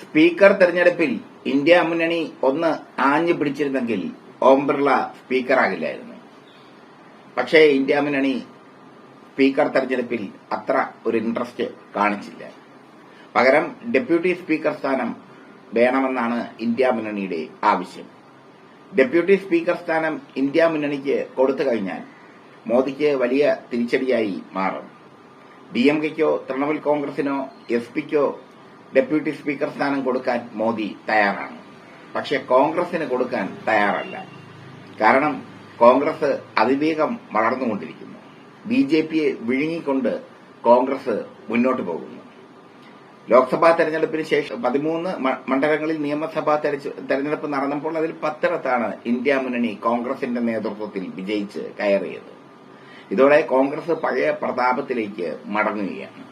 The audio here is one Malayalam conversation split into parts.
സ്പീക്കർ തെരഞ്ഞെടുപ്പിൽ ഇന്ത്യ മുന്നണി ഒന്ന് ആഞ്ഞു പിടിച്ചിരുന്നെങ്കിൽ ഓം ബിർള സ്പീക്കറാകില്ലായിരുന്നു പക്ഷേ ഇന്ത്യ മുന്നണി സ്പീക്കർ തെരഞ്ഞെടുപ്പിൽ അത്ര ഒരു ഇൻട്രസ്റ്റ് കാണിച്ചില്ല. പകരം ഡെപ്യൂട്ടി സ്പീക്കർ സ്ഥാനം വേണമെന്നാണ് ഇന്ത്യ മുന്നണിയുടെ ആവശ്യം. ഡെപ്യൂട്ടി സ്പീക്കർ സ്ഥാനം ഇന്ത്യ മുന്നണിക്ക് കൊടുത്തു കഴിഞ്ഞാൽ മോദിക്ക് വലിയ തിരിച്ചടിയായി മാറും. ഡി എം കെക്കോ തൃണമൂൽ കോൺഗ്രസിനോ എസ് പിക്കോ ഡെപ്യൂട്ടി സ്പീക്കർ സ്ഥാനം കൊടുക്കാൻ മോദി തയ്യാറാണ്. പക്ഷേ കോൺഗ്രസിന് കൊടുക്കാൻ തയ്യാറല്ല. കാരണം കോൺഗ്രസ് അതിവേഗം വളർന്നുകൊണ്ടിരിക്കുന്നു. ബി ജെ പിയെ വിഴുങ്ങിക്കൊണ്ട് കോൺഗ്രസ് മുന്നോട്ട് പോകുന്നു. ലോക്സഭാ തെരഞ്ഞെടുപ്പിന് ശേഷം പതിമൂന്ന് മണ്ഡലങ്ങളിൽ നിയമസഭാ തെരഞ്ഞെടുപ്പ് നടന്നപ്പോൾ അതിൽ പത്തിടത്താണ് ഇന്ത്യ മുന്നണി കോൺഗ്രസിന്റെ നേതൃത്വത്തിൽ വിജയിച്ച് കയറിയത്. ഇതോടെ കോൺഗ്രസ് പഴയ പ്രതാപത്തിലേക്ക് മടങ്ങുകയാണ്.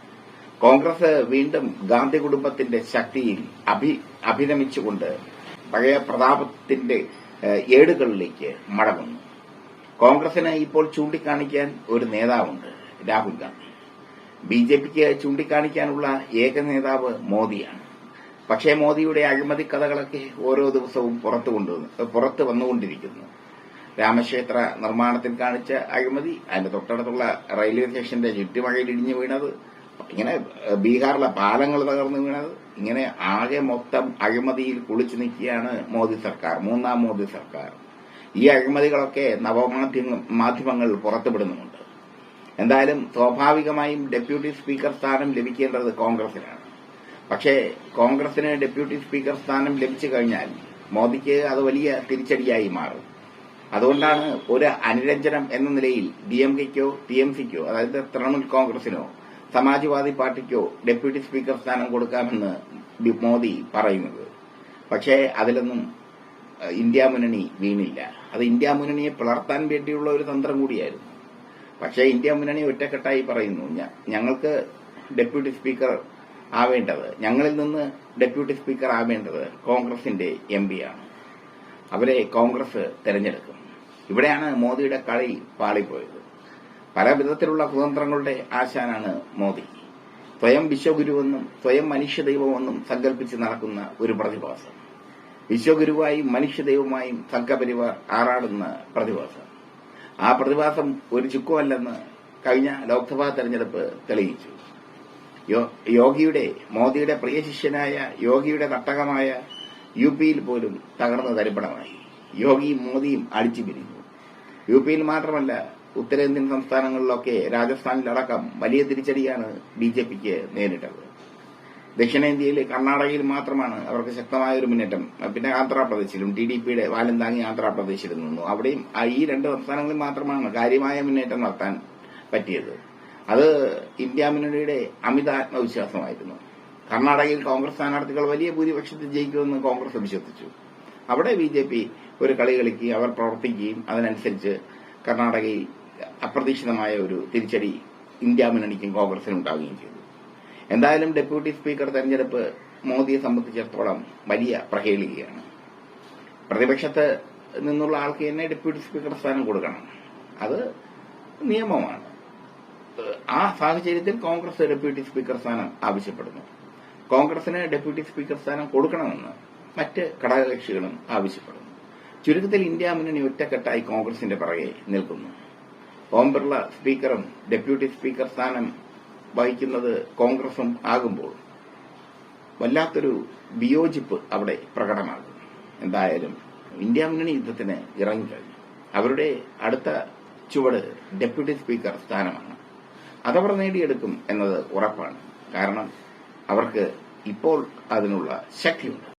കോൺഗ്രസ് വീണ്ടും ഗാന്ധി കുടുംബത്തിന്റെ ശക്തിയിൽ അഭി അഭിരമിച്ചുകൊണ്ട് പഴയ പ്രതാപത്തിന്റെ ഏടുകളിലേക്ക് മടങ്ങുന്നു. കോൺഗ്രസിന് ഇപ്പോൾ ചൂണ്ടിക്കാണിക്കാൻ ഒരു നേതാവുണ്ട് രാഹുൽ ഗാന്ധി. ബി ജെ പിക്ക് ചൂണ്ടിക്കാണിക്കാനുള്ള ഏക നേതാവ് മോദിയാണ്. പക്ഷേ മോദിയുടെ അഴിമതി കഥകളൊക്കെ ഓരോ ദിവസവും പുറത്തു പുറത്തു വന്നുകൊണ്ടിരിക്കുന്നു. രാമക്ഷേത്ര നിർമ്മാണത്തിൽ കാണിച്ച അഴിമതി അതിന്റെ തൊട്ടടുത്തുള്ള റെയിൽവേ സ്റ്റേഷന്റെ ചുറ്റുമഴയിൽ ഇടിഞ്ഞു വീണത് ഇങ്ങനെ ബീഹാറിലെ പാലങ്ങൾ തകർന്നു വീണത്. ഇങ്ങനെ ആകെ മൊത്തം അഴിമതിയിൽ കുളിച്ചു നിൽക്കുകയാണ് മോദി സർക്കാർ മൂന്നാം മോദി സർക്കാർ. ഈ അഴിമതികളൊക്കെ നവമാധ്യമ മാധ്യമങ്ങൾ പുറത്തുവിടുന്നുമുണ്ട്. എന്തായാലും സ്വാഭാവികമായും ഡെപ്യൂട്ടി സ്പീക്കർ സ്ഥാനം ലഭിക്കേണ്ടത് കോൺഗ്രസിനാണ്. പക്ഷേ കോൺഗ്രസിന് ഡെപ്യൂട്ടി സ്പീക്കർ സ്ഥാനം ലഭിച്ചു കഴിഞ്ഞാൽ മോദിക്ക് അത് വലിയ തിരിച്ചടിയായി മാറും. അതുകൊണ്ടാണ് ഒരു അനുരഞ്ജനം എന്ന നിലയിൽ ഡി എം കെക്കോ ടി എം സിക്കോ അതായത് തൃണമൂൽ കോൺഗ്രസിനോ സമാജ്വാദി പാർട്ടിക്കോ ഡെപ്യൂട്ടി സ്പീക്കർ സ്ഥാനം കൊടുക്കാമെന്ന് മോദി പറയുന്നത്. പക്ഷേ അതിലൊന്നും ഇന്ത്യ മുന്നണി വീണില്ല. അത് ഇന്ത്യ മുന്നണിയെ പിളർത്താൻ വേണ്ടിയുള്ള ഒരു തന്ത്രം കൂടിയായിരുന്നു. പക്ഷേ ഇന്ത്യ മുന്നണി ഒറ്റക്കെട്ടായി പറയുന്നു ഞങ്ങൾക്ക് ഡെപ്യൂട്ടി സ്പീക്കർ ആവേണ്ടത് ഞങ്ങളിൽ നിന്ന് ഡെപ്യൂട്ടി സ്പീക്കർ ആവേണ്ടത് കോൺഗ്രസിന്റെ എം ആണ് അവരെ കോൺഗ്രസ് തെരഞ്ഞെടുക്കും. ഇവിടെയാണ് മോദിയുടെ കളി പാളിപ്പോയത്. പല വിധത്തിലുള്ള കുതന്ത്രങ്ങളുടെ ആശാനാണ് മോദി. സ്വയം വിശ്വഗുരുവെന്നും സ്വയം മനുഷ്യദൈവമെന്നും സങ്കല്പിച്ച് നടക്കുന്ന ഒരു പ്രതിഭാസം. വിശ്വഗുരുവായും മനുഷ്യദൈവമായും സംഘപരിവാർ ആറാടുന്ന പ്രതിഭാസം. ആ പ്രതിഭാസം ഒരു ചുക്കുമല്ലെന്ന് കഴിഞ്ഞ ലോക്സഭാ തെരഞ്ഞെടുപ്പ് തെളിയിച്ചു. യോഗിയുടെ മോദിയുടെ പ്രിയ ശിഷ്യനായ യോഗിയുടെ തട്ടകമായ യു പിയിൽ പോലും തകർന്ന് തരിപ്പണമായി. യോഗിയും മോദിയും അടിച്ചു പിരിഞ്ഞു യു പിയിൽ മാത്രമല്ല ഉത്തരേന്ത്യൻ സംസ്ഥാനങ്ങളിലൊക്കെ രാജസ്ഥാനിലടക്കം വലിയ തിരിച്ചടിയാണ് ബി ജെ പിക്ക് നേരിട്ടത്. ദക്ഷിണേന്ത്യയിൽ കർണാടകയിൽ മാത്രമാണ് അവർക്ക് ശക്തമായ ഒരു മുന്നേറ്റം. പിന്നെ ആന്ധ്രാപ്രദേശിലും ടി ഡി പിയുടെ വാലം താങ്ങി ആന്ധ്രാപ്രദേശിൽ നിന്നു. അവിടെയും ഈ രണ്ട് സംസ്ഥാനങ്ങളിൽ മാത്രമാണ് കാര്യമായ മുന്നേറ്റം നടത്താൻ പറ്റിയത്. അത് ഇന്ത്യ മുന്നണിയുടെ അമിത ആത്മവിശ്വാസമായിരുന്നു. കർണാടകയിൽ കോൺഗ്രസ് സ്ഥാനാർത്ഥികൾ വലിയ ഭൂരിപക്ഷത്തിൽ ജയിക്കുമെന്ന് കോൺഗ്രസ് വിശ്വസിച്ചു അവിടെ ബി ഒരു കളി കളിക്കുകയും അവർ പ്രവർത്തിക്കുകയും അതിനനുസരിച്ച് കർണാടകയിൽ അപ്രതീക്ഷിതമായ ഒരു തിരിച്ചടി ഇന്ത്യ മുന്നണിക്കും കോൺഗ്രസിനും ഉണ്ടാവുകയും ചെയ്തു. എന്തായാലും ഡെപ്യൂട്ടി സ്പീക്കർ തെരഞ്ഞെടുപ്പ് മോദിയെ സംബന്ധിച്ചിടത്തോളം വലിയ പ്രഹേളികയാണ്. പ്രതിപക്ഷത്ത് നിന്നുള്ള ആൾക്ക് തന്നെ ഡെപ്യൂട്ടി സ്പീക്കർ സ്ഥാനം കൊടുക്കണം. അത് നിയമമാണ്. ആ സാഹചര്യത്തിൽ കോൺഗ്രസ് ഡെപ്യൂട്ടി സ്പീക്കർ സ്ഥാനം ആവശ്യപ്പെടുന്നു. കോൺഗ്രസിന് ഡെപ്യൂട്ടി സ്പീക്കർ സ്ഥാനം കൊടുക്കണമെന്ന് മറ്റ് ഘടകകക്ഷികളും ആവശ്യപ്പെടുന്നു. ചുരുക്കത്തിൽ ഇന്ത്യ മുന്നണി ഒറ്റക്കെട്ടായി കോൺഗ്രസിന്റെ പിറകെ നിൽക്കുന്നു. ഓം ബിർള സ്പീക്കറും ഡെപ്യൂട്ടി സ്പീക്കർ സ്ഥാനം വഹിക്കുന്നത് കോൺഗ്രസും ആകുമ്പോൾ വല്ലാത്തൊരു വിയോജിപ്പ് അവിടെ പ്രകടമാകും. എന്തായാലും ഇന്ത്യ മുന്നണി യുദ്ധത്തിന് ഇറങ്ങിക്കഴിഞ്ഞു അവരുടെ അടുത്ത ചുവട് ഡെപ്യൂട്ടി സ്പീക്കർ സ്ഥാനമാണ്. അതവർ നേടിയെടുക്കും എന്നത് ഉറപ്പാണ്. കാരണം അവർക്ക് ഇപ്പോൾ അതിനുള്ള ശക്തിയുണ്ട്.